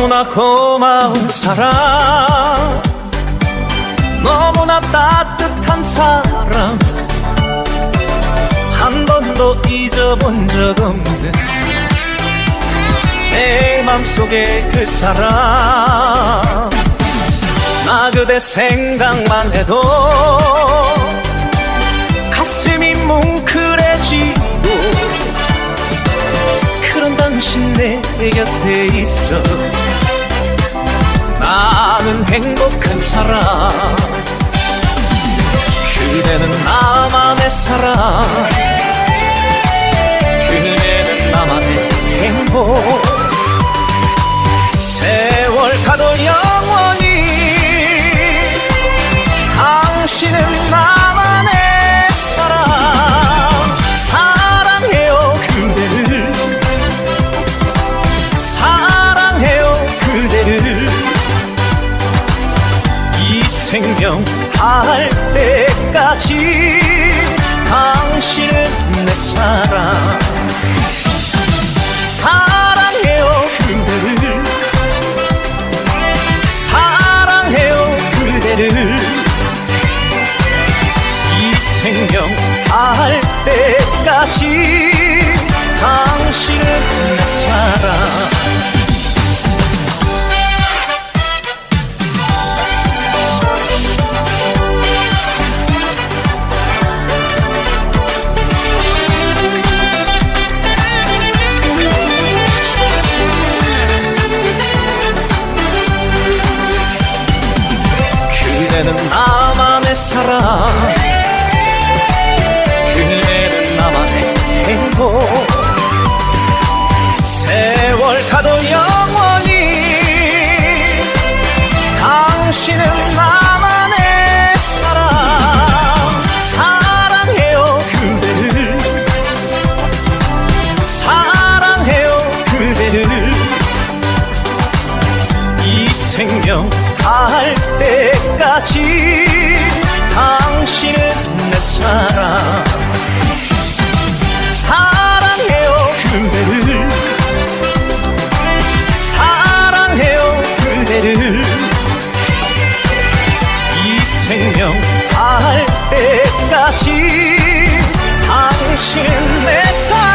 너무나 고마운 사람. 너무나 따뜻한 사람. 한 번도 잊어본 적 없는 내 맘속에 그 사람. 나 그대 생각만 해도 가슴이 뭉클해 행복한 사람 그대는 나만의 사람 그대는 나만의 행복 때까지 당신은 내 사랑. 사랑해요 그대를. 사랑해요 그대를. 이 생명 닿을 때까지 당신은 내 사랑 그대는 나만의 사랑 운명할 때까지 당신은 내 사랑 사랑해요 그대를. 사랑해요 그대를. 이 생명할 때까지 당신은 내 사랑